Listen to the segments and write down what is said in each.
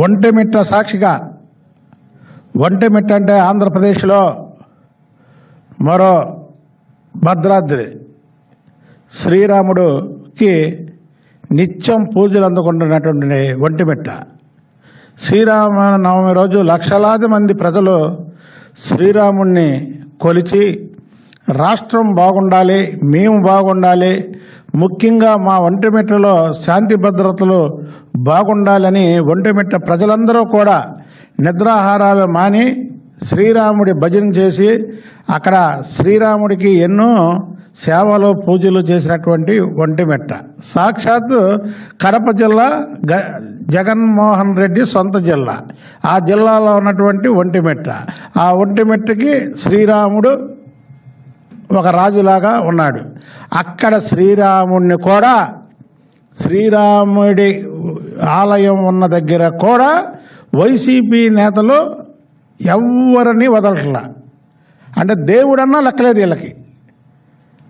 ఒంటెమిట్ట సాక్షిగా. ఒంటెమిట్ట అంటే ఆంధ్రప్రదేశ్లో మరో భద్రాద్రి. శ్రీరాముడుకి నిత్యం పూజలు అందుకుంటున్నటువంటి ఒంటిమిట్ట. శ్రీరామ నవమి రోజు లక్షలాది మంది ప్రజలు శ్రీరాముణ్ణి కొలిచి రాష్ట్రం బాగుండాలి మేము బాగుండాలి ముఖ్యంగా మా ఒంటిమిట్టలో శాంతి భద్రతలు బాగుండాలని ఒంటిమిట్ట ప్రజలందరూ కూడా నిద్రాహారాలు మాని శ్రీరాముడి భజన చేసి అక్కడ శ్రీరాముడికి ఎన్నో సేవలు పూజలు చేసినటువంటి ఒంటిమిట్ట సాక్షాత్ కడప జిల్లా గ జగన్మోహన్ రెడ్డి సొంత జిల్లా. ఆ జిల్లాలో ఉన్నటువంటి ఒంటిమిట్ట ఆ ఒంటిమిట్టకి శ్రీరాముడు ఒక రాజులాగా ఉన్నాడు. అక్కడ శ్రీరాముడిని కూడా శ్రీరాముడి ఆలయం ఉన్న దగ్గర కూడా వైసీపీ నేతలు ఎవరిని వదలట్లా. అంటే దేవుడన్నా లెక్కలేదు వీళ్ళకి.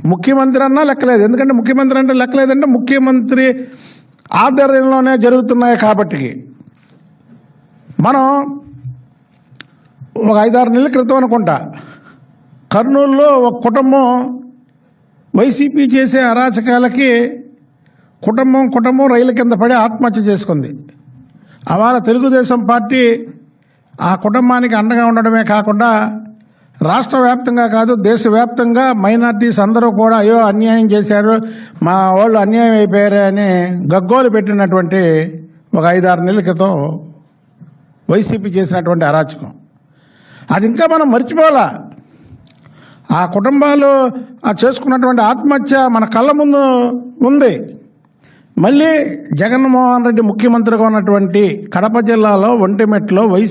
ముఖ్యమంత్రి అన్నా లెక్కలేదు. ఎందుకంటే ముఖ్యమంత్రి అంటే లెక్కలేదంటే ముఖ్యమంత్రి ఆధ్వర్యంలోనే జరుగుతున్నాయి కాబట్టి. మనం ఒక ఐదారు నెలల క్రితం అనుకుంటా. కర్నూలులో ఒక కుటుంబం వైసీపీ చేసే అరాచకాలకి కుటుంబం కుటుంబం రైలు కింద పడి ఆత్మహత్య చేసుకుంది. అవాళ తెలుగుదేశం పార్టీ ఆ కుటుంబానికి అండగా ఉండడమే కాకుండా రాష్ట్ర వ్యాప్తంగా కాదు దేశవ్యాప్తంగా మైనార్టీస్ అందరూ కూడా అయ్యో అన్యాయం చేశారు మా వాళ్ళు అన్యాయం అయిపోయారు అని గగ్గోలు పెట్టినటువంటి ఒక ఐదారు నెలల క్రితం వైసీపీ చేసినటువంటి అరాచకం. అది ఇంకా మనం మర్చిపోవాలా? ఆ కుటుంబాలు ఆ చేసుకున్నటువంటి ఆత్మహత్య మన కళ్ళ ముందు ఉంది. మళ్ళీ జగన్మోహన్ రెడ్డి ముఖ్యమంత్రిగా ఉన్నటువంటి కడప జిల్లాలో ఒంటిమెట్లో వైసీ